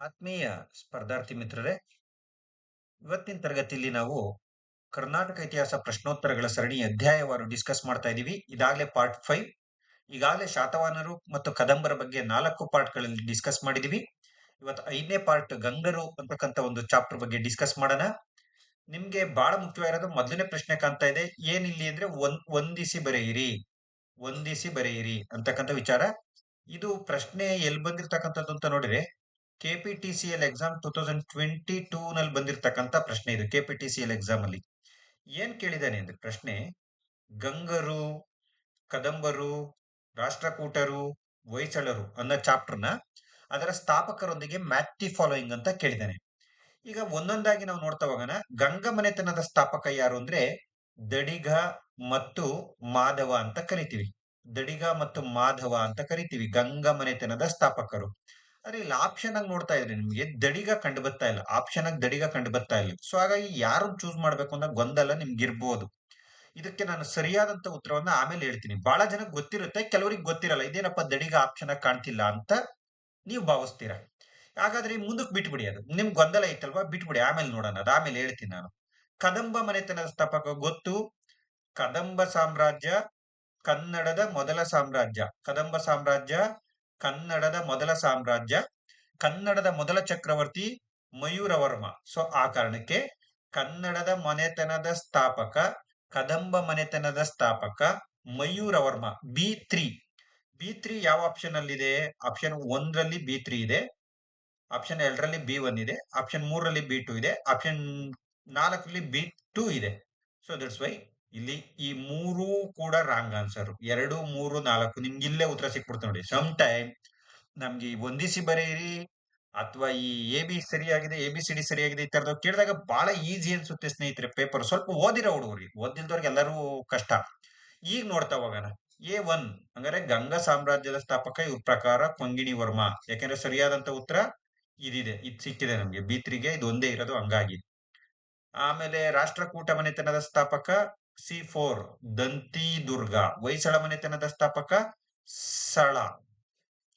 ಆತ್ಮೀಯ ಸ್ಪರ್ಧಾರ್ಥಿ ಮಿತ್ರರೇ, ಇವತ್ತಿನ ತರಗತಿಯಲ್ಲಿ ನಾವು ಕರ್ನಾಟಕ ಇತಿಹಾಸ ಪ್ರಶ್ನೋತ್ತರಗಳ ಸರಣಿ ಅಧ್ಯಾಯವಾರು ಡಿಸ್ಕಸ್ ಮಾಡ್ತಾ ಇದ್ದೀವಿ. ಇದಾಗಲೇ ಪಾರ್ಟ್ ಫೈವ್ ಈಗಾಗಲೇ ಶಾತವಾನರು ಮತ್ತು ಕದಂಬರ ಬಗ್ಗೆ ನಾಲ್ಕು ಪಾರ್ಟ್ಗಳಲ್ಲಿ ಡಿಸ್ಕಸ್ ಮಾಡಿದೀವಿ ಇವತ್ತು ಐದನೇ ಪಾರ್ಟ್ ಗಂಗರು ಅಂತಕ್ಕಂಥ ಒಂದು ಚಾಪ್ಟರ್ ಬಗ್ಗೆ ಡಿಸ್ಕಸ್ ಮಾಡೋಣ. ನಿಮ್ಗೆ ಬಹಳ ಮುಖ್ಯವಾಗಿರೋದು ಮೊದಲನೇ ಪ್ರಶ್ನೆ ಕಾಣ್ತಾ ಇದೆ. ಏನಿಲ್ಲಿ ಅಂದ್ರೆ ಒಂದ್ ಒಂದಿಸಿ ಬರೆಯಿರಿ ಒಂದಿಸಿ ಬರೆಯಿರಿ ಅಂತಕ್ಕಂಥ ವಿಚಾರ. ಇದು ಪ್ರಶ್ನೆ ಎಲ್ಲಿ ಬಂದಿರ್ತಕ್ಕಂಥದ್ದು ಅಂತ ನೋಡಿದ್ರೆ KPTCL exam two thousand twenty two ನಲ್ಲಿ ಬಂದಿರತಕ್ಕಂತ ಪ್ರಶ್ನೆ ಇದು ಕೆಪಿಟಿಸಿಎಲ್ ಎಕ್ಸಾಮ್ ಅಲ್ಲಿ. ಏನ್ ಕೇಳಿದ್ದಾನೆ ಅಂದ್ರೆ ಪ್ರಶ್ನೆ, ಗಂಗರು, ಕದಂಬರು, ರಾಷ್ಟ್ರಕೂಟರು, ಹೊಯ್ಸಳರು ಅನ್ನೋ ಚಾಪ್ಟರ್ನ ಅದರ ಸ್ಥಾಪಕರೊಂದಿಗೆ ಮ್ಯಾಥಿ ಫಾಲೋಯಿಂಗ್ ಅಂತ ಕೇಳಿದ್ದಾನೆ. ಈಗ ಒಂದೊಂದಾಗಿ ನಾವು ನೋಡ್ತಾ ಹೋಗೋಣ. ಗಂಗ ಮನೆತನದ ಸ್ಥಾಪಕ ಯಾರು ಅಂದ್ರೆ ದಡಿಗ ಮತ್ತು ಮಾಧವ ಅಂತ ಕರಿತೀವಿ. ದಡಿಗ ಮತ್ತು ಮಾಧವ ಅಂತ ಕರಿತೀವಿ ಗಂಗ ಮನೆತನದ ಸ್ಥಾಪಕರು. ಆದ್ರೆ ಇಲ್ಲಿ ಆಪ್ಷನ್ ಆಗಿ ನೋಡ್ತಾ ಇದ್ರೆ ನಿಮ್ಗೆ. ದಡಿಗ ಕಂಡು ಬರ್ತಾ ಇಲ್ಲ. ಆಪ್ಷನ್ ಆಗಿ ದಡಿಗ ಕಂಡು ಬರ್ತಾ ಇಲ್ಲ. ಸೊ ಹಾಗಾಗಿ ಯಾರು ಚೂಸ್ ಮಾಡ್ಬೇಕು ಅಂತ ಗೊಂದಲ ನಿಮ್ಗೆ ಇರ್ಬೋದು. ಇದಕ್ಕೆ ನಾನು ಸರಿಯಾದಂತ ಉತ್ತರವನ್ನ ಆಮೇಲೆ ಹೇಳ್ತೀನಿ. ಬಹಳ ಜನಕ್ಕೆ ಗೊತ್ತಿರುತ್ತೆ, ಕೆಲವರಿಗೆ ಗೊತ್ತಿರಲ್ಲ. ಇದೇನಪ್ಪ ದಡಿಗ ಆಪ್ಷನ್ ಆಗಿ ಕಾಣ್ತಿಲ್ಲ ಅಂತ ನೀವು ಭಾವಿಸ್ತೀರಾ? ಹಾಗಾದ್ರೆ ಮುಂದಕ್ಕೆ ಬಿಟ್ಬಿಡಿ ಅದು. ನಿಮ್ಗೆ ಗೊಂದಲ ಐತಲ್ವಾ? ಬಿಟ್ಬಿಡಿ. ಆಮೇಲೆ ನೋಡೋಣ. ಅದು ಆಮೇಲೆ ಹೇಳ್ತೀನಿ ನಾನು. ಕದಂಬ ಮನೆತನದ ಸ್ಥಾಪಕ ಗೊತ್ತು. ಕದಂಬ ಸಾಮ್ರಾಜ್ಯ ಕನ್ನಡದ ಮೊದಲ ಸಾಮ್ರಾಜ್ಯ. ಕದಂಬ ಸಾಮ್ರಾಜ್ಯ ಕನ್ನಡದ ಮೊದಲ ಸಾಮ್ರಾಜ್ಯ, ಕನ್ನಡದ ಮೊದಲ ಚಕ್ರವರ್ತಿ ಮಯೂರವರ್ಮ. ಸೊ ಆ ಕಾರಣಕ್ಕೆ ಕನ್ನಡದ ಮನೆತನದ ಸ್ಥಾಪಕ, ಕದಂಬ ಮನೆತನದ ಸ್ಥಾಪಕ Mayuravarma, B three B three ಯಾವ ಆಪ್ಷನ್ ಅಲ್ಲಿ ಇದೆ ಆಪ್ಷನ್ ಒಂದರಲ್ಲಿ ಬಿ ತ್ರೀ ಇದೆ. ಆಪ್ಷನ್ ಎರಡರಲ್ಲಿ ಬಿ ಒನ್ ಇದೆ. ಆಪ್ಷನ್ ಮೂರರಲ್ಲಿ ಬಿ ಟೂ ಇದೆ. ಆಪ್ಷನ್ ನಾಲ್ಕರಲ್ಲಿ ಬಿ ಟೂ ಇದೆ. ಸೊ ದಟ್ಸ್ ವೈ ಇಲ್ಲಿ ಈ ಮೂರು ಕೂಡ ರಾಂಗ್ ಆನ್ಸರ್ ಎರಡು, ಮೂರು, ನಾಲ್ಕು, ನಿಮ್ಗೆ ಇಲ್ಲೇ ಉತ್ತರ ಸಿಕ್ಬಿಡ್ತು ನೋಡಿ. ಸಮ್ ಟೈಮ್ ನಮ್ಗೆ ಈ ಒಂದಿಸಿ ಬರೆಯಿರಿ ಅಥವಾ ಈ ಎ ಬಿ ಸರಿಯಾಗಿದೆ ಎ ಬಿ ಸಿ ಡಿ ಸರಿಯಾಗಿದೆ ಈ ತರದ್ದು ಕೇಳಿದಾಗ ಬಹಳ ಈಸಿ ಅನ್ಸುತ್ತೆ ಸ್ನೇಹಿತರೆ ಪೇಪರ್ ಸ್ವಲ್ಪ ಓದಿರೋ ಹುಡುಗರಿಗೆ ಓದಿಲ್ದವ್ರಿಗೆ ಎಲ್ಲರೂ ಕಷ್ಟ. ಈಗ ನೋಡ್ತಾ ಹೋಗೋಣ. ಎ ಒನ್ ಹಂಗಾರೆ ಗಂಗಾ ಸಾಮ್ರಾಜ್ಯದ ಸ್ಥಾಪಕ, ಇವ್ರ ಪ್ರಕಾರ ಕೊಂಗಿಣಿ ವರ್ಮ. ಯಾಕೆಂದ್ರೆ ಸರಿಯಾದಂತ ಉತ್ತರ ಇದಿದೆ, ಇದು ಸಿಕ್ಕಿದೆ ನಮ್ಗೆ. ಬಿ ತ್ರೀಗೆ ಇದು ಒಂದೇ ಇರೋದು ಹಂಗಾಗಿ. ಆಮೇಲೆ ರಾಷ್ಟ್ರಕೂಟ ಮನೆತನದ ಸ್ಥಾಪಕ C four Dantidurga Hoysala ಮನೆತನದ ಸ್ಥಾಪಕ ಸಳ.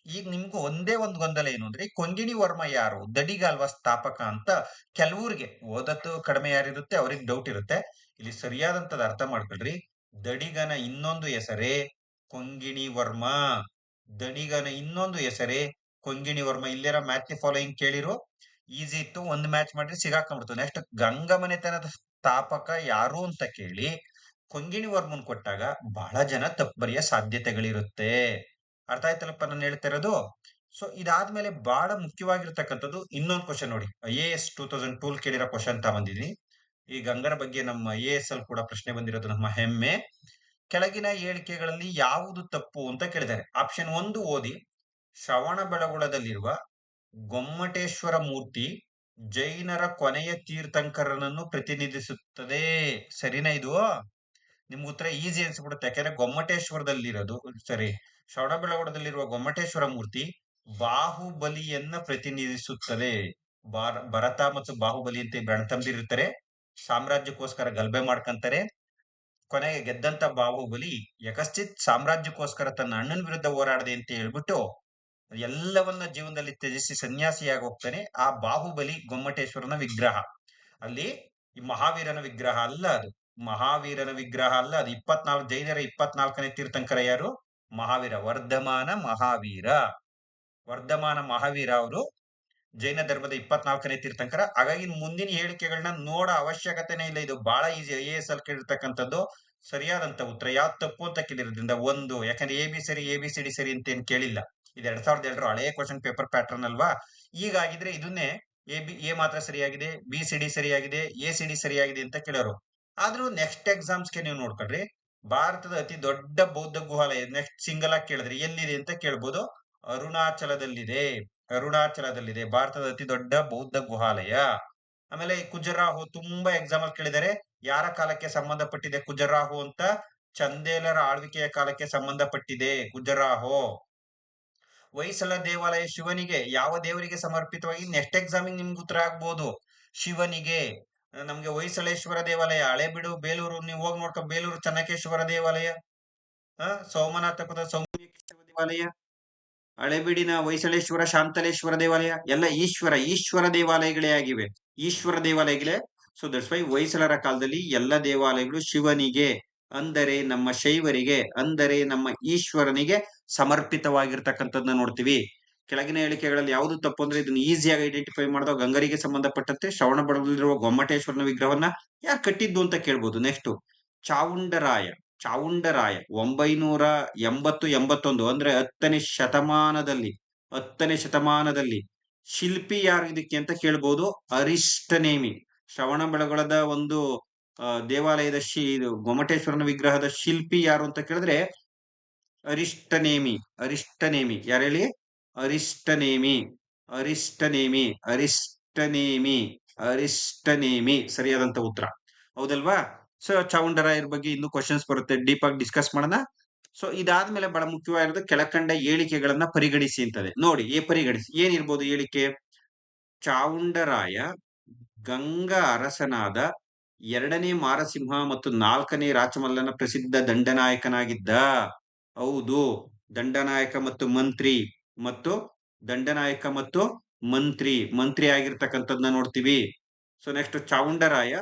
ಈಗ ನಿಮ್ಗೂ ಒಂದೇ ಒಂದು ಗೊಂದಲ ಏನು ಅಂದ್ರೆ ಕೊಂಗಿಣಿ ವರ್ಮ ಯಾರು? ದಡಿಗಾಲ್ವ ಸ್ಥಾಪಕ ಅಂತ ಕೆಲವ್ರಿಗೆ, ಓದತ್ತು ಕಡಿಮೆ ಯಾರಿರುತ್ತೆ ಅವ್ರಿಗೆ ಡೌಟ್ ಇರುತ್ತೆ. ಇಲ್ಲಿ ಸರಿಯಾದಂತದ ಅರ್ಥ ಮಾಡ್ಕೊಳ್ರಿ. ದಡಿಗನ ಇನ್ನೊಂದು ಹೆಸರೇ ಕೊಂಗಿಣಿ ವರ್ಮ. ದಡಿಗನ ಇನ್ನೊಂದು ಹೆಸರೇ ಕೊಂಗಿಣಿ ವರ್ಮ. ಇಲ್ಲೇರ ಮ್ಯಾಚ್ ಫಾಲೋಯಿಂಗ್ ಕೇಳಿರೋ? ಈಸಿ ಇತ್ತು. ಒಂದು ಮ್ಯಾಚ್ ಮಾಡಿದ್ರೆ ಸಿಗಾಕೊಂಡ್ಬಿಡ್ತು. ನೆಕ್ಸ್ಟ್ ಗಂಗಮನೆತನದ ಸ್ಥಾಪಕ ಯಾರು ಅಂತ ಕೇಳಿ ಕೊಂಗಿಣಿ ವರ್ಮನ್ ಕೊಟ್ಟಾಗ ಬಹಳ ಜನ ತಪ್ಪು ಬರೆಯ ಸಾಧ್ಯತೆಗಳಿರುತ್ತೆ. ಅರ್ಥ ಆಯ್ತಲ್ಲಪ್ಪ ನಾನು ಹೇಳ್ತಾ ಇರೋದು? ಸೊ ಇದಾದ್ಮೇಲೆ ಬಹಳ ಮುಖ್ಯವಾಗಿರ್ತಕ್ಕಂಥದ್ದು ಇನ್ನೊಂದು ಕ್ವಶನ್ ನೋಡಿ. I A S two thousand tool ಕೇಳಿರೋ ಕ್ವಶನ್ ಬಂದಿದ್ದೀನಿ. ಈ ಗಂಗರ ಬಗ್ಗೆ ನಮ್ಮ ಐ ಎ ಎಸ್ ಅಲ್ಲಿ ಕೂಡ ಪ್ರಶ್ನೆ ಬಂದಿರೋದು ನಮ್ಮ ಹೆಮ್ಮೆ. ಕೆಳಗಿನ ಹೇಳಿಕೆಗಳಲ್ಲಿ ಯಾವುದು ತಪ್ಪು ಅಂತ ಕೇಳಿದ್ದಾರೆ. ಆಪ್ಷನ್ ಒಂದು ಓದಿ, ಶ್ರವಣ ಬೆಳಗುಳದಲ್ಲಿರುವ ಗೊಮ್ಮಟೇಶ್ವರ ಮೂರ್ತಿ ಜೈನರ ಕೊನೆಯ ತೀರ್ಥಂಕರನನ್ನು ಪ್ರತಿನಿಧಿಸುತ್ತದೆ. ಸರಿನಾ ಇದು? ನಿಮ್ಗೆ ಉತ್ತರ ಈಸಿ ಅನ್ಸ್ಬಿಡುತ್ತೆ. ಯಾಕಂದ್ರೆ ಗೊಮ್ಮಟೇಶ್ವರದಲ್ಲಿರೋದು ಸರಿ ಶ್ರವಣಬೆಳಗೊಳದಲ್ಲಿರುವ ಗೊಮ್ಮಟೇಶ್ವರ ಮೂರ್ತಿ ಬಾಹುಬಲಿಯನ್ನ ಪ್ರತಿನಿಧಿಸುತ್ತದೆ. ಬಾರ ಭರತ ಮತ್ತು ಬಾಹುಬಲಿ ಅಂತ ಬೆಣತಂದಿರ್ತಾರೆ ಸಾಮ್ರಾಜ್ಯಕ್ಕೋಸ್ಕರ ಗಲಭೆ ಮಾಡ್ಕಂತಾರೆ. ಕೊನೆಗೆ ಗೆದ್ದಂತ ಬಾಹುಬಲಿ ಯಕಶ್ಚಿತ್ ಸಾಮ್ರಾಜ್ಯಕ್ಕೋಸ್ಕರ ತನ್ನ ಅಣ್ಣನ ವಿರುದ್ಧ ಹೋರಾಡದೆ ಅಂತ ಹೇಳ್ಬಿಟ್ಟು ಎಲ್ಲವನ್ನ ಜೀವನದಲ್ಲಿ ತ್ಯಜಿಸಿ ಸನ್ಯಾಸಿಯಾಗಿ ಹೋಗ್ತಾನೆ ಆ ಬಾಹುಬಲಿ ಗೊಮ್ಮಟೇಶ್ವರನ ವಿಗ್ರಹ. ಅಲ್ಲಿ ಈ ಮಹಾವೀರನ ವಿಗ್ರಹ ಅಲ್ಲ ಅದು. ಮಹಾವೀರನ ವಿಗ್ರಹ ಅಲ್ಲ, ಅದು ಇಪ್ಪತ್ನಾಲ್ಕು, ಜೈನರ ಇಪ್ಪತ್ನಾಲ್ಕನೇ ತೀರ್ಥಂಕರ ಯಾರು? ಮಹಾವೀರ, ವರ್ಧಮಾನ ಮಹಾವೀರ. ವರ್ಧಮಾನ ಮಹಾವೀರ ಅವರು ಜೈನ ಧರ್ಮದ ಇಪ್ಪತ್ನಾಲ್ಕನೇ ತೀರ್ಥಂಕರ. ಹಾಗಾಗಿ ಮುಂದಿನ ಹೇಳಿಕೆಗಳನ್ನ ನೋಡೋ ಅವಶ್ಯಕತೆನೇ ಇಲ್ಲ. ಇದು ಬಹಳ ಈಸಿ ಐ ಎ ಎಸ್ ಅಲ್ಲಿ ಕೇಳಿರ್ತಕ್ಕಂಥದ್ದು ಸರಿಯಾದಂತ ಉತ್ತರ. ಯಾವ್ದು ತಪ್ಪು ಅಂತ ಕೇಳಿರೋದ್ರಿಂದ ಒಂದು, ಯಾಕಂದ್ರೆ ಎ ಬಿ ಸರಿ ಎ ಬಿ ಸಿ ಡಿ ಸರಿ ಅಂತ ಏನು ಕೇಳಿಲ್ಲ. ಇದು ಎರಡ್ ಸಾವಿರದ ಎರಡರ ಹಳೆಯ ಕ್ವಶನ್ ಪೇಪರ್ ಪ್ಯಾಟರ್ನ್ ಅಲ್ವಾ? ಈಗಾಗಿದ್ರೆ ಇದನ್ನೇ ಎ ಬಿ ಎ ಮಾತ್ರ ಸರಿಯಾಗಿದೆ ಬಿ ಸಿ ಡಿ ಸರಿಯಾಗಿದೆ ಎ ಸಿ ಡಿ ಸರಿಯಾಗಿದೆ ಅಂತ ಕೇಳೋರು. ಆದ್ರೂ ನೆಕ್ಸ್ಟ್ ಎಕ್ಸಾಮ್ಸ್ಗೆ ನೀವು ನೋಡ್ಕೊಳ್ರಿ. ಭಾರತದ ಅತಿ ದೊಡ್ಡ ಬೌದ್ಧ ಗುಹಾಲಯ ನೆಕ್ಸ್ಟ್ ಸಿಂಗಲ್ ಆಗಿ ಕೇಳಿದ್ರಿ ಎಲ್ಲಿದೆ ಅಂತ ಕೇಳ್ಬೋದು. ಅರುಣಾಚಲದಲ್ಲಿದೆ. ಅರುಣಾಚಲದಲ್ಲಿದೆ, ಭಾರತದ ಅತಿ ದೊಡ್ಡ ಬೌದ್ಧ ಗುಹಾಲಯ. ಆಮೇಲೆ ಕುಜರಾಹು ತುಂಬಾ ಎಕ್ಸಾಮ್ ಅಲ್ಲಿ ಕೇಳಿದರೆ ಯಾರ ಕಾಲಕ್ಕೆ ಸಂಬಂಧಪಟ್ಟಿದೆ ಕುಜರಾಹು ಅಂತ? ಚಂದೇಲರ ಆಳ್ವಿಕೆಯ ಕಾಲಕ್ಕೆ ಸಂಬಂಧಪಟ್ಟಿದೆ ಕುಜರಾಹು. ಹೊಯ್ಸಳ ದೇವಾಲಯ ಶಿವನಿಗೆ, ಯಾವ ದೇವರಿಗೆ ಸಮರ್ಪಿತವಾಗಿ? ನೆಕ್ಸ್ಟ್ ಎಕ್ಸಾಮಿಗೆ ನಿಮ್ಗೆ ಉತ್ತರ ಆಗ್ಬೋದು. ಶಿವನಿಗೆ. ನಮ್ಗೆ ಹೊಯ್ಸಳೇಶ್ವರ ದೇವಾಲಯ ಹಳೆಬೀಡು ಬೇಲೂರು, ನೀವು ಹೋಗಿ ನೋಡ್ಕೊ, ಬೇಲೂರು ಚನ್ನಕೇಶ್ವರ ದೇವಾಲಯ, ಆ, ಸೋಮನಾಥ ಕುದ ಸೌಮ್ಯೇಶ್ವರ ದೇವಾಲಯ ಹಳೆಬೀಡಿನ ಹೊಯ್ಸಳೇಶ್ವರ, ಶಾಂತಲೇಶ್ವರ ದೇವಾಲಯ, ಎಲ್ಲ ಈಶ್ವರ ಈಶ್ವರ ದೇವಾಲಯಗಳೇ ಆಗಿವೆ. ಈಶ್ವರ ದೇವಾಲಯಗಳೇ ಸೊ ದಟ್ಸ್ ವೈ ಹೊಯ್ಸಳರ ಕಾಲದಲ್ಲಿ ಎಲ್ಲ ದೇವಾಲಯಗಳು ಶಿವನಿಗೆ, ಅಂದರೆ ನಮ್ಮ ಶೈವರಿಗೆ, ಅಂದರೆ ನಮ್ಮ ಈಶ್ವರನಿಗೆ ಸಮರ್ಪಿತವಾಗಿರ್ತಕ್ಕಂಥದ್ದನ್ನ ನೋಡ್ತೀವಿ. ಕೆಳಗಿನ ಹೇಳಿಕೆಗಳಲ್ಲಿ ಯಾವುದು ತಪ್ಪು ಅಂದ್ರೆ ಇದನ್ನ ಈಸಿಯಾಗಿ ಐಡೆಂಟಿಫೈ ಮಾಡಿದಾಗ ಗಂಗರಿಗೆ ಸಂಬಂಧಪಟ್ಟಂತೆ ಶ್ರವಣ ಬೆಳಗೊಳದಲ್ಲಿರುವ ಗೊಮ್ಮಟೇಶ್ವರನ ವಿಗ್ರಹವನ್ನ ಯಾರು ಕಟ್ಟಿದ್ದು ಅಂತ ಕೇಳ್ಬೋದು. ನೆಕ್ಸ್ಟ್ ಚಾವುಂಡರಾಯ ಚಾವುಂಡರಾಯ ಒಂಬೈನೂರ ಎಂಬತ್ತು, ಎಂಬತ್ತೊಂದು ಅಂದ್ರೆ ಹತ್ತನೇ ಶತಮಾನದಲ್ಲಿ ಹತ್ತನೇ ಶತಮಾನದಲ್ಲಿ ಶಿಲ್ಪಿ ಯಾರು ಇದಕ್ಕೆ ಅಂತ ಕೇಳ್ಬೋದು. ಅರಿಷ್ಟನೇಮಿ, ಶ್ರವಣ ಬೆಳಗೊಳದ ಒಂದು ದೇವಾಲಯದ ಶಿ ಗೊಮ್ಮಟೇಶ್ವರನ ವಿಗ್ರಹದ ಶಿಲ್ಪಿ ಯಾರು ಅಂತ ಕೇಳಿದ್ರೆ ಅರಿಷ್ಟನೇಮಿ ಅರಿಷ್ಟನೇಮಿ ಯಾರು ಹೇಳಿ? ಅರಿಷ್ಟನೇಮಿ ಅರಿಷ್ಟನೇಮಿ ಅರಿಷ್ಟನೇಮಿ ಅರಿಷ್ಟನೇಮಿ. ಸರಿಯಾದಂತ ಉತ್ತರ. ಹೌದಲ್ವಾ? ಸೊ ಚಾವುಂಡರಾಯರ ಬಗ್ಗೆ ಇನ್ನು ಕ್ವಶನ್ಸ್ ಬರುತ್ತೆ. ಡೀಪ್ ಆಗಿ ಡಿಸ್ಕಸ್ ಮಾಡೋಣ. ಸೊ ಇದಾದ್ಮೇಲೆ ಬಹಳ ಮುಖ್ಯವಾಗಿರೋದು ಕೆಳಕಂಡ ಹೇಳಿಕೆಗಳನ್ನ ಪರಿಗಣಿಸಿ ಅಂತದೆ. ನೋಡಿ, ಏ ಪರಿಗಣಿಸಿ. ಏನಿರ್ಬೋದು ಹೇಳಿಕೆ ಚಾವುಂಡರಾಯ ಗಂಗಾ ಅರಸನಾದ ಎರಡನೇ ಮಾರಸಿಂಹ ಮತ್ತು ನಾಲ್ಕನೇ ರಾಜಮಲ್ಲನ ಪ್ರಸಿದ್ಧ ದಂಡನಾಯಕನಾಗಿದ್ದ. ಹೌದು. ದಂಡನಾಯಕ ಮತ್ತು ಮಂತ್ರಿ. ಮತ್ತು ದಂಡನಾಯಕ ಮತ್ತು ಮಂತ್ರಿ ಮಂತ್ರಿ ಆಗಿರ್ತಕ್ಕಂಥದ್ನ ನೋಡ್ತೀವಿ. ಸೊ ನೆಕ್ಸ್ಟ್ ಚಾವುಂಡರಾಯ,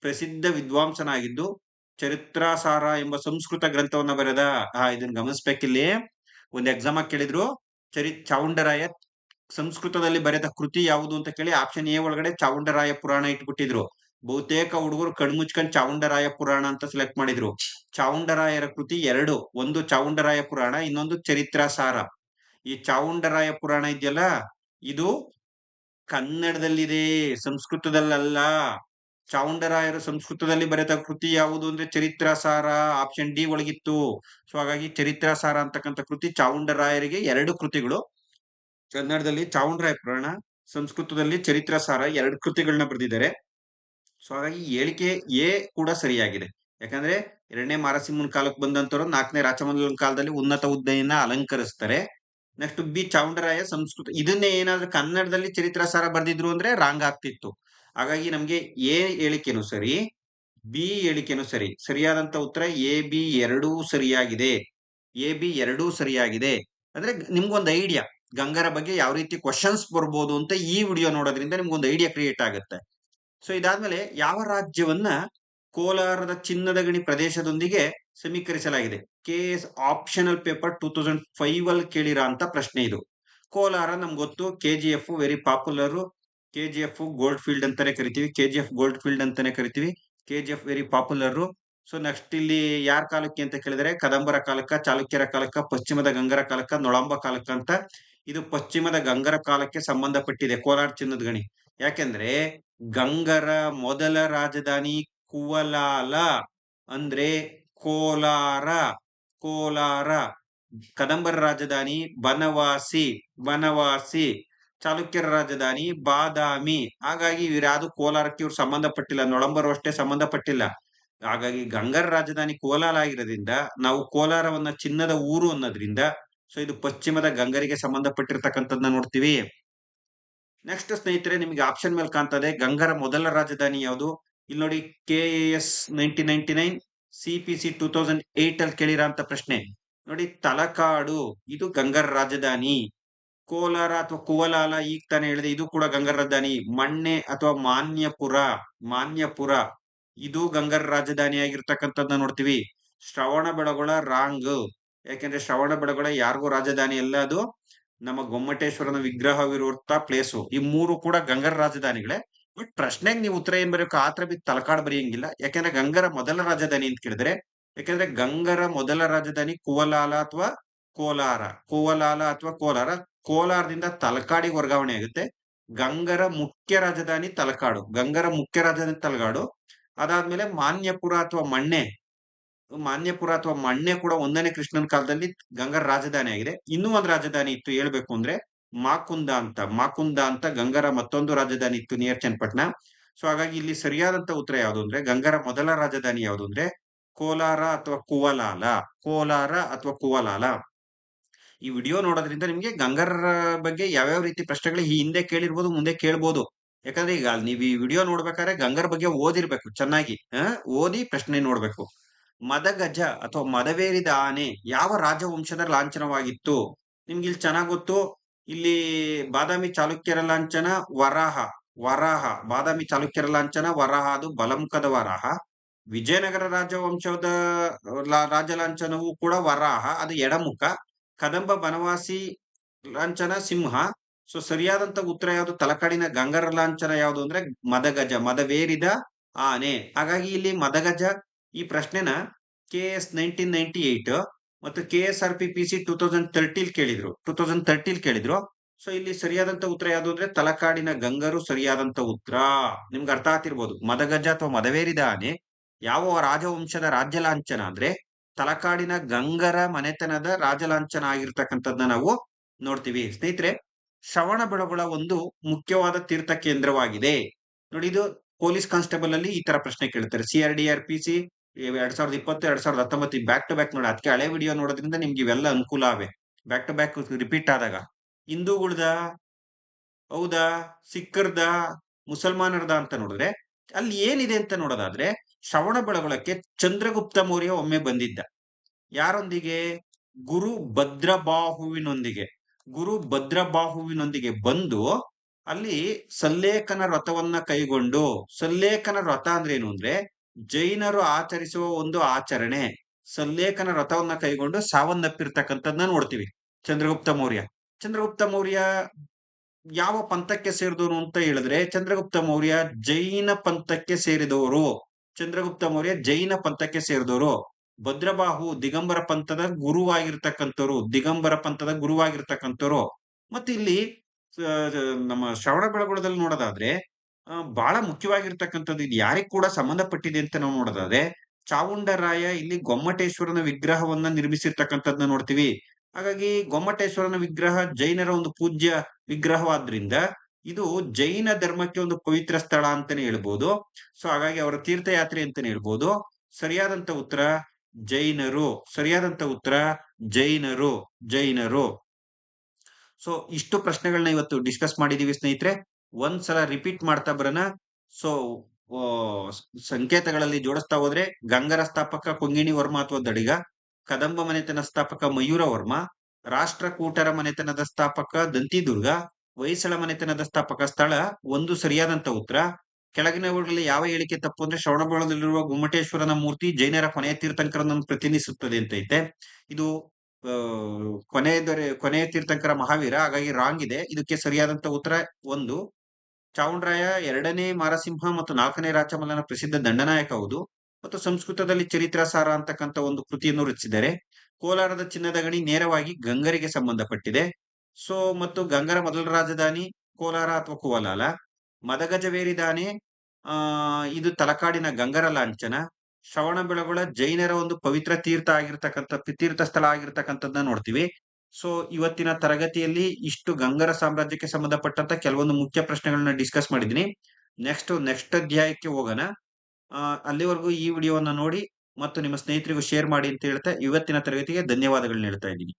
ಪ್ರಸಿದ್ಧ ವಿದ್ವಾಂಸನಾಗಿದ್ದು, ಚರಿತ್ರಾಸಾರ ಎಂಬ ಸಂಸ್ಕೃತ ಗ್ರಂಥವನ್ನ ಬರೆದ. ಹಾ ಇದನ್ನ ಗಮನಿಸ್ಬೇಕಿಲ್ಲಿ. ಒಂದು ಎಕ್ಸಾಮ್ ಆಗಿ ಕೇಳಿದ್ರು. ಚರಿ, ಚಾವುಂಡರಾಯ ಸಂಸ್ಕೃತದಲ್ಲಿ ಬರೆದ ಕೃತಿ ಯಾವುದು ಅಂತ ಕೇಳಿ ಆಪ್ಷನ್ ಎ ಒಳಗಡೆ ಚಾವುಂಡರಾಯ ಪುರಾಣ ಇಟ್ಬಿಟ್ಟಿದ್ರು. ಬಹುತೇಕ ಹುಡುಗರು ಕಣ್ಮುಚ್ಕೊಂಡ್ ಚಾವುಂಡರಾಯ ಪುರಾಣ ಅಂತ ಸೆಲೆಕ್ಟ್ ಮಾಡಿದ್ರು. ಚಾವುಂಡರಾಯರ ಕೃತಿ ಎರಡು. ಒಂದು ಚಾವುಂಡರಾಯ ಪುರಾಣ, ಇನ್ನೊಂದು ಚರಿತ್ರಾಸಾರ. ಈ ಚಾವುಂಡರಾಯ ಪುರಾಣ ಇದೆಯಲ್ಲ? ಇದು ಕನ್ನಡದಲ್ಲಿದೆ, ಸಂಸ್ಕೃತದಲ್ಲಲ್ಲ. ಚಾವುಂಡರಾಯರು ಸಂಸ್ಕೃತದಲ್ಲಿ ಬರೆದ ಕೃತಿ ಯಾವುದು ಅಂದ್ರೆ ಚರಿತ್ರಾಸಾರ ಆಪ್ಷನ್ ಡಿ ಒಳಗಿತ್ತು. ಸೊ ಹಾಗಾಗಿ ಚರಿತ್ರಾಸಾರ ಅಂತಕ್ಕಂಥ ಕೃತಿ ಚಾವುಂಡರಾಯರಿಗೆ ಎರಡು ಕೃತಿಗಳು. ಕನ್ನಡದಲ್ಲಿ ಚಾವುಂಡರಾಯ ಪುರಾಣ, ಸಂಸ್ಕೃತದಲ್ಲಿ ಚರಿತ್ರಾಸಾರ ಎರಡು ಕೃತಿಗಳನ್ನ ಬರೆದಿದ್ದಾರೆ. ಸೊ ಹಾಗಾಗಿ ಹೇಳಿಕೆ ಎ ಕೂಡ ಸರಿಯಾಗಿದೆ. ಯಾಕಂದ್ರೆ ಎರಡನೇ ಮಾರಸಿಂಹನ ಕಾಲಕ್ಕೆ ಬಂದಂತವ್ರು ನಾಲ್ಕನೇ ರಾಚಮಂಗಲನ ಕಾಲದಲ್ಲಿ ಉನ್ನತ ಹುದ್ದೆಯನ್ನ ಅಲಂಕರಿಸ್ತಾರೆ. ನೆಕ್ಸ್ಟ್ ಬಿ ಚಾವುಂಡರಾಯ ಸಂಸ್ಕೃತ ಇದನ್ನೇ ಏನಾದ್ರೂ ಕನ್ನಡದಲ್ಲಿ ಚರಿತ್ರಾಸಾರ ಬರ್ದಿದ್ರು ಅಂದ್ರೆ ರಾಂಗ್ ಆಗ್ತಿತ್ತು. ಹಾಗಾಗಿ ನಮ್ಗೆ ಎ ಹೇಳಿಕೆನು ಸರಿ ಬಿ ಹೇಳಿಕೆನು ಸರಿ. ಸರಿಯಾದಂತ ಉತ್ತರ ಎ ಬಿ ಎರಡೂ ಸರಿಯಾಗಿದೆ. ಎ ಬಿ ಎರಡೂ ಸರಿಯಾಗಿದೆ. ಅಂದ್ರೆ ನಿಮ್ಗೊಂದು ಐಡಿಯಾ ಗಂಗರ ಬಗ್ಗೆ ಯಾವ ರೀತಿ ಕ್ವಶನ್ಸ್ ಬರ್ಬೋದು ಅಂತ ಈ ವಿಡಿಯೋ ನೋಡೋದ್ರಿಂದ ನಿಮ್ಗೊಂದು ಐಡಿಯಾ ಕ್ರಿಯೇಟ್ ಆಗುತ್ತೆ. ಸೊ ಇದಾದ್ಮೇಲೆ ಯಾವ ರಾಜ್ಯವನ್ನ ಕೋಲಾರದ ಚಿನ್ನದ ಗಣಿ ಪ್ರದೇಶದೊಂದಿಗೆ ಸಮೀಕರಿಸಲಾಗಿದೆ. K S optional paper two thousand five ಅಲ್ಲಿ ಕೇಳಿರ ಅಂತ ಪ್ರಶ್ನೆ ಇದು. ಕೋಲಾರ ನಮ್ಗೆ ಗೊತ್ತು, K G F very popular, K G F gold field ಅಂತಾನೆ ಕರಿತೀವಿ, K G F gold field ಅಂತಾನೆ ಕರಿತೀವಿ, K G F very popular. So next ಇಲ್ಲಿ ಯಾರ ಕಾಲಕ್ಕೆ ಅಂತ ಕೇಳಿದ್ರೆ, ಕದಂಬರ ಕಾಲಕ್ಕ, ಚಾಲುಕ್ಯರ ಕಾಲಕ್ಕ, ಪಶ್ಚಿಮದ ಗಂಗರ ಕಾಲಕ್ಕ, ನೊಳಂಬ ಕಾಲಕ್ಕ ಅಂತ ಇದು ಪಶ್ಚಿಮದ ಗಂಗರ ಕಾಲಕ್ಕೆ ಸಂಬಂಧಪಟ್ಟಿದೆ ಕೋಲಾರ ಚಿನ್ನದ ಗಣಿ. ಯಾಕೆಂದ್ರೆ ಗಂಗರ ಮೊದಲ ರಾಜಧಾನಿ ಕುವಲಾಲ ಅಂದ್ರೆ ಕೋಲಾರ ಕೋಲಾರ. ಕದಂಬರ ರಾಜಧಾನಿ ಬನವಾಸಿ ಬನವಾಸಿ. ಚಾಲುಕ್ಯರ ರಾಜಧಾನಿ ಬಾದಾಮಿ. ಹಾಗಾಗಿ ಇವ್ರ್ಯಾವುದು ಕೋಲಾರಕ್ಕೆ ಇವ್ರು ಸಂಬಂಧಪಟ್ಟಿಲ್ಲ. ನೊಳಂಬರು ಅಷ್ಟೇ ಸಂಬಂಧಪಟ್ಟಿಲ್ಲ. ಹಾಗಾಗಿ ಗಂಗರ ರಾಜಧಾನಿ ಕೋಲಾರ ಆಗಿರೋದ್ರಿಂದ ನಾವು ಕೋಲಾರವನ್ನ ಚಿನ್ನದ ಊರು ಅನ್ನೋದ್ರಿಂದ ಸೊ ಇದು ಪಶ್ಚಿಮದ ಗಂಗರಿಗೆ ಸಂಬಂಧಪಟ್ಟಿರ್ತಕ್ಕಂಥದ್ನ ನೋಡ್ತೀವಿ. ನೆಕ್ಸ್ಟ್ ಸ್ನೇಹಿತರೆ, ನಿಮಗೆ ಆಪ್ಷನ್ ಮೇಲೆ ಕಾಣ್ತದೆ. ಗಂಗರ ಮೊದಲ ರಾಜಧಾನಿ ಯಾವುದು? ಇಲ್ಲಿ ನೋಡಿ K S nineteen ninety nine C P two thousand eight ಅಲ್ಲಿ ಕೇಳಿರೋ ಅಂತ ಪ್ರಶ್ನೆ. ನೋಡಿ ತಲಕಾಡು, ಇದು ಗಂಗರ ರಾಜಧಾನಿ. ಕೋಲಾರ ಅಥವಾ ಕುವಲಾಲ ಈಗ ತಾನೇ ಹೇಳಿದೆ, ಇದು ಕೂಡ ಗಂಗರ ರಾಜಧಾನಿ. ಮಣ್ಣೆ ಅಥವಾ ಮಾನ್ಯಪುರ ಮಾನ್ಯಪುರ, ಇದು ಗಂಗರ ರಾಜಧಾನಿ ಆಗಿರ್ತಕ್ಕಂಥದ್ದನ್ನ ನೋಡ್ತೀವಿ. ಶ್ರವಣ ಬೆಳಗೊಳ ರಾಂಗ್. ಯಾಕೆಂದ್ರೆ ಶ್ರವಣ ಬೆಳಗೊಳ ಯಾರಿಗೂ ರಾಜಧಾನಿ ಅಲ್ಲ ಅದು. ನಮ್ಮ ಗೊಮ್ಮಟೇಶ್ವರನ ವಿಗ್ರಹವಿರುವಂತ ಪ್ಲೇಸು ಈ ಮೂರು ಕೂಡ ಗಂಗರ ರಾಜಧಾನಿಗಳೇ. ಬಟ್ ಪ್ರಶ್ನೆಗೆ ನೀವು ಉತ್ತರ ಏನ್ ಬರೀಬೇಕು? ಆತರ ಬಿದ್ದು ತಲಕಾಡ್ ಬರೆಯಂಗಿಲ್ಲ. ಯಾಕಂದ್ರೆ ಗಂಗರ ಮೊದಲ ರಾಜಧಾನಿ ಅಂತ ಕೇಳಿದ್ರೆ, ಯಾಕಂದ್ರೆ ಗಂಗರ ಮೊದಲ ರಾಜಧಾನಿ ಕುವಲಾಲ ಅಥವಾ ಕೋಲಾರ? ಕೋಲಾಲ ಅಥವಾ ಕೋಲಾರ ಕೋಲಾರದಿಂದ ತಲಕಾಡಿಗೆ ವರ್ಗಾವಣೆ ಆಗುತ್ತೆ. ಗಂಗರ ಮುಖ್ಯ ರಾಜಧಾನಿ ತಲಕಾಡು. ಗಂಗರ ಮುಖ್ಯ ರಾಜಧಾನಿ ತಲಕಾಡು. ಅದಾದ್ಮೇಲೆ ಮಾನ್ಯಪುರ ಅಥವಾ ಮಣ್ಣೆ. ಮಾನ್ಯಪುರ ಅಥವಾ ಮಣ್ಣೆ ಕೂಡ ಒಂದನೇ ಕೃಷ್ಣನ ಕಾಲದಲ್ಲಿ ಗಂಗರ ರಾಜಧಾನಿ ಆಗಿದೆ. ಇನ್ನೂ ಒಂದು ರಾಜಧಾನಿ ಇತ್ತು ಹೇಳ್ಬೇಕು ಅಂದ್ರೆ ಮಾಕುಂದ ಅಂತ ಮಾಕುಂದ ಅಂತ ಗಂಗರ ಮತ್ತೊಂದು ರಾಜಧಾನಿ ಇತ್ತು ನಿಯರ್ ಚನ್ನಪಟ್ಟಣ. ಸೊ ಹಾಗಾಗಿ ಇಲ್ಲಿ ಸರಿಯಾದಂತ ಉತ್ತರ ಯಾವುದು ಅಂದ್ರೆ, ಗಂಗರ ಮೊದಲ ರಾಜಧಾನಿ ಯಾವುದು ಅಂದ್ರೆ, ಕೋಲಾರ ಅಥವಾ ಕುವಲಾಲ, ಕೋಲಾರ ಅಥವಾ ಕುವಲಾಲ. ಈ ವಿಡಿಯೋ ನೋಡೋದ್ರಿಂದ ನಿಮ್ಗೆ ಗಂಗರ ಬಗ್ಗೆ ಯಾವ್ಯಾವ ರೀತಿ ಪ್ರಶ್ನೆಗಳು ಈ ಹಿಂದೆ ಕೇಳಿರ್ಬೋದು, ಮುಂದೆ ಕೇಳ್ಬೋದು. ಯಾಕಂದ್ರೆ ಈಗ ನೀವು ಈ ವಿಡಿಯೋ ನೋಡ್ಬೇಕಾದ್ರೆ ಗಂಗರ ಬಗ್ಗೆ ಓದಿರ್ಬೇಕು, ಚೆನ್ನಾಗಿ ಓದಿ ಪ್ರಶ್ನೆ ನೋಡ್ಬೇಕು. ಮದಗಜ ಅಥವಾ ಮದವೇರಿದ ಆನೆ ಯಾವ ರಾಜವಂಶದ ಲಾಂಛನವಾಗಿತ್ತು? ನಿಮ್ಗೆ ಇಲ್ಲಿ ಚೆನ್ನಾಗ್ ಗೊತ್ತು. ಇಲ್ಲಿ ಬಾದಾಮಿ ಚಾಲುಕ್ಯರ ಲಾಂಛನ ವರಾಹ ವರಾಹ. ಬಾದಾಮಿ ಚಾಲುಕ್ಯರ ಲಾಂಛನ ವರಾಹ, ಅದು ಬಲಮುಖದ ವರಾಹ. ವಿಜಯನಗರ ರಾಜವಂಶದ ರಾಜ ಲಾಂಛನವು ಕೂಡ ವರಾಹ, ಅದು ಎಡಮುಖ. ಕದಂಬ ಬನವಾಸಿ ಲಾಂಛನ ಸಿಂಹ. ಸೊ ಸರಿಯಾದಂತ ಉತ್ತರ ಯಾವುದು? ತಲಕಾಡಿನ ಗಂಗರ ಲಾಂಛನ ಯಾವುದು ಅಂದ್ರೆ ಮದಗಜ, ಮದವೇರಿದ ಆನೆ. ಹಾಗಾಗಿ ಇಲ್ಲಿ ಮದಗಜ ಈ ಪ್ರಶ್ನೆನ K S nineteen ninety eight ಮತ್ತು K S R P P C two thousand ತರ್ಟಿಲ್ ಕೇಳಿದ್ರು. ಟೂ ತೌಸಂಡ್ ತರ್ಟಿಲ್ ಕೇಳಿದ್ರು. ಸೊ ಇಲ್ಲಿ ಸರಿಯಾದಂತ ಉತ್ತರ ಯಾವುದು ಅಂದ್ರೆ ತಲಕಾಡಿನ ಗಂಗರು ಸರಿಯಾದಂತ ಉತ್ತರ. ನಿಮ್ಗೆ ಅರ್ಥ ಆಗ್ತಿರ್ಬೋದು. ಮದಗಜ ಅಥವಾ ಮದವೇರಿದ ಆನೆ ಯಾವ ರಾಜವಂಶದ ರಾಜ್ಯ ಲಾಂಛನ ಅಂದ್ರೆ ತಲಕಾಡಿನ ಗಂಗರ ಮನೆತನದ ರಾಜಲಾಂಛನ ಆಗಿರ್ತಕ್ಕಂಥದ್ದನ್ನ ನಾವು ನೋಡ್ತೀವಿ. ಸ್ನೇಹಿತರೆ, ಶ್ರವಣ ಬೆಳಗೊಳ ಒಂದು ಮುಖ್ಯವಾದ ತೀರ್ಥ ಕೇಂದ್ರವಾಗಿದೆ. ನೋಡಿ, ಇದು ಪೊಲೀಸ್ ಕಾನ್ಸ್ಟೇಬಲ್ ಅಲ್ಲಿ ಈ ತರ ಪ್ರಶ್ನೆ ಕೇಳ್ತಾರೆ. C R D R P C ಎರಡ್ ಸಾವಿರದ ಇಪ್ಪತ್ತು, ಎರಡ್ ಸಾವಿರದ ಹತ್ತೊಂಬತ್ತು ಬ್ಯಾಕ್ ಟು ಬ್ಯಾಕ್ ನೋಡಿ, ಅದಕ್ಕೆ ಹಳೆ ವಿಡಿಯೋ ನೋಡೋದ್ರಿಂದ ನಿಮ್ಗೆ ಇವೆಲ್ಲ ಅನುಕೂಲ ಆವೆ. ಬ್ಯಾಕ್ ಟು ಬ್ಯಾಕ್ ರಿಪೀಟ್ ಆದಾಗ. ಹಿಂದೂಗಳ್ದ, ಹೌದಾ ಸಿಕ್ಕರ್ದ ಮುಸಲ್ಮಾನರ್ದ ಅಂತ ನೋಡಿದ್ರೆ, ಅಲ್ಲಿ ಏನಿದೆ ಅಂತ ನೋಡೋದಾದ್ರೆ, ಶ್ರವಣ ಬೆಳಗೊಳಕ್ಕೆ ಚಂದ್ರಗುಪ್ತ ಮೌರ್ಯ ಒಮ್ಮೆ ಬಂದಿದ್ದ. ಯಾರೊಂದಿಗೆ? ಗುರು ಭದ್ರಬಾಹುವಿನೊಂದಿಗೆ. ಗುರು ಭದ್ರಬಾಹುವಿನೊಂದಿಗೆ ಬಂದು ಅಲ್ಲಿ ಸಲ್ಲೇಖನ ರಥವನ್ನ ಕೈಗೊಂಡು, ಸಲ್ಲೇಖನ ರಥ ಅಂದ್ರೆ ಏನು ಅಂದ್ರೆ ಜೈನರು ಆಚರಿಸುವ ಒಂದು ಆಚರಣೆ ಸಲ್ಲೇಖನ ರಥವನ್ನ ಕೈಗೊಂಡು ಸಾವನ್ನಪ್ಪಿರ್ತಕ್ಕಂಥದ್ದನ್ನ ನೋಡ್ತೀವಿ. ಚಂದ್ರಗುಪ್ತ ಮೌರ್ಯ. ಚಂದ್ರಗುಪ್ತ ಮೌರ್ಯ ಯಾವ ಪಂಥಕ್ಕೆ ಸೇರಿದವರು ಅಂತ ಹೇಳಿದ್ರೆ ಚಂದ್ರಗುಪ್ತ ಮೌರ್ಯ ಜೈನ ಪಂಥಕ್ಕೆ ಸೇರಿದವರು. ಚಂದ್ರಗುಪ್ತ ಮೌರ್ಯ ಜೈನ ಪಂಥಕ್ಕೆ ಸೇರಿದವರು. ಭದ್ರಬಾಹು ದಿಗಂಬರ ಪಂಥದ ಗುರುವಾಗಿರ್ತಕ್ಕಂಥವ್ರು, ದಿಗಂಬರ ಪಂಥದ ಗುರುವಾಗಿರ್ತಕ್ಕಂಥವ್ರು. ಮತ್ತೆ ಇಲ್ಲಿ ನಮ್ಮ ಶ್ರವಣ ಬೆಳಗೊಳದಲ್ಲಿ ನೋಡೋದಾದ್ರೆ ಬಹಳ ಮುಖ್ಯವಾಗಿರ್ತಕ್ಕಂಥದ್ದು ಇದು ಯಾರಿಗ್ ಕೂಡ ಸಂಬಂಧಪಟ್ಟಿದೆ ಅಂತ ನಾವು ನೋಡೋದಾದ್ರೆ ಚಾವುಂಡರಾಯ ಇಲ್ಲಿ ಗೊಮ್ಮಟೇಶ್ವರನ ವಿಗ್ರಹವನ್ನ ನಿರ್ಮಿಸಿರ್ತಕ್ಕಂಥದ್ದನ್ನ ನೋಡ್ತೀವಿ. ಹಾಗಾಗಿ ಗೊಮ್ಮಟೇಶ್ವರನ ವಿಗ್ರಹ ಜೈನರ ಒಂದು ಪೂಜ್ಯ ವಿಗ್ರಹವಾದ್ರಿಂದ ಇದು ಜೈನ ಧರ್ಮಕ್ಕೆ ಒಂದು ಪವಿತ್ರ ಸ್ಥಳ ಅಂತಾನೆ ಹೇಳ್ಬೋದು. ಸೊ, ಹಾಗಾಗಿ ಅವರ ತೀರ್ಥಯಾತ್ರೆ ಅಂತಾನೆ ಹೇಳ್ಬೋದು. ಸರಿಯಾದಂತ ಉತ್ತರ, ಜೈನರು. ಸರಿಯಾದಂತ ಉತ್ತರ, ಜೈನರು ಜೈನರು. ಸೊ, ಇಷ್ಟು ಪ್ರಶ್ನೆಗಳನ್ನ ಇವತ್ತು ಡಿಸ್ಕಸ್ ಮಾಡಿದೀವಿ ಸ್ನೇಹಿತರೆ. ಒಂದ್ಸಲ ರಿಪೀಟ್ ಮಾಡ್ತಾ ಬರೋಣ. ಸೊ, ಸಂಕೇತಗಳಲ್ಲಿ ಜೋಡಿಸ್ತಾ ಹೋದ್ರೆ ಗಂಗರ ಸ್ಥಾಪಕ ಕೊಂಗಿಣಿ ವರ್ಮ ಅಥವಾ ದಡಿಗ, ಕದಂಬ ಮನೆತನ ಸ್ಥಾಪಕ ಮಯೂರ ವರ್ಮ, ರಾಷ್ಟ್ರಕೂಟರ ಮನೆತನದ ಸ್ಥಾಪಕ ದಂತಿದುರ್ಗ, ಹೊಯ್ಸಳ ಮನೆತನದ ಸ್ಥಾಪಕ ಸ್ಥಳ ಒಂದು ಸರಿಯಾದಂತ ಉತ್ತರ. ಕೆಳಗಿನವುಗಳಲ್ಲಿ ಯಾವ ಹೇಳಿಕೆ ತಪ್ಪು ಅಂದ್ರೆ ಶ್ರವಣಬೆಳಗೊಳದಲ್ಲಿರುವ ಗುಮ್ಮಟೇಶ್ವರನ ಮೂರ್ತಿ ಜೈನರ ಕೊನೆಯ ತೀರ್ಥಂಕರನನ್ನು ಪ್ರತಿನಿಧಿಸುತ್ತದೆ ಅಂತ ಐತೆ. ಇದು ಕೊನೆಯ ಕೊನೆಯ ತೀರ್ಥಂಕರ ಮಹಾವೀರ, ಹಾಗಾಗಿ ರಾಂಗ್ ಇದೆ. ಇದಕ್ಕೆ ಸರಿಯಾದಂತ ಉತ್ತರ ಒಂದು. ಚಾವುಂಡರಾಯ ಎರಡನೇ ಮಾರಸಿಂಹ ಮತ್ತು ನಾಲ್ಕನೇ ರಾಜಮಲ್ಲನ ಪ್ರಸಿದ್ಧ ದಂಡನಾಯಕ ಹೌದು. ಮತ್ತು ಸಂಸ್ಕೃತದಲ್ಲಿ ಚರಿತ್ರಸಾರ ಅಂತಕ್ಕಂಥ ಒಂದು ಕೃತಿಯನ್ನು ರಚಿಸಿದ್ದಾರೆ. ಕೋಲಾರದ ಚಿನ್ನದ ಗಣಿ ನೇರವಾಗಿ ಗಂಗರಿಗೆ ಸಂಬಂಧಪಟ್ಟಿದೆ. ಸೊ, ಮತ್ತು ಗಂಗರ ಮೊದಲ ರಾಜಧಾನಿ ಕೋಲಾರ ಅಥವಾ ಕೋಲಾಲ. ಮದಗಜವೇರಿದಾನೆ ಆ, ಇದು ತಲಕಾಡಿನ ಗಂಗರ ಲಾಂಛನ. ಶ್ರವಣ ಬೆಳಗೊಳ ಜೈನರ ಒಂದು ಪವಿತ್ರ ತೀರ್ಥ ಆಗಿರ್ತಕ್ಕಂಥ, ತೀರ್ಥ ಸ್ಥಳ ಆಗಿರ್ತಕ್ಕಂಥದ್ದನ್ನ ನೋಡ್ತೀವಿ. ಸೊ ಇವತ್ತಿನ ತರಗತಿಯಲ್ಲಿ ಇಷ್ಟು ಗಂಗರ ಸಾಮ್ರಾಜ್ಯಕ್ಕೆ ಸಂಬಂಧಪಟ್ಟಂತ ಕೆಲವೊಂದು ಮುಖ್ಯ ಪ್ರಶ್ನೆಗಳನ್ನ ಡಿಸ್ಕಸ್ ಮಾಡಿದ್ದೀನಿ. ನೆಕ್ಸ್ಟ್ ನೆಕ್ಸ್ಟ್ ಅಧ್ಯಾಯಕ್ಕೆ ಹೋಗೋಣ. ಅಲ್ಲಿವರೆಗೂ ಈ ವಿಡಿಯೋವನ್ನ ನೋಡಿ ಮತ್ತು ನಿಮ್ಮ ಸ್ನೇಹಿತರಿಗೂ ಶೇರ್ ಮಾಡಿ ಅಂತ ಹೇಳ್ತಾ ಇವತ್ತಿನ ತರಗತಿಗೆ ಧನ್ಯವಾದಗಳನ್ನ ಹೇಳ್ತಾ ಇದ್ದೀನಿ.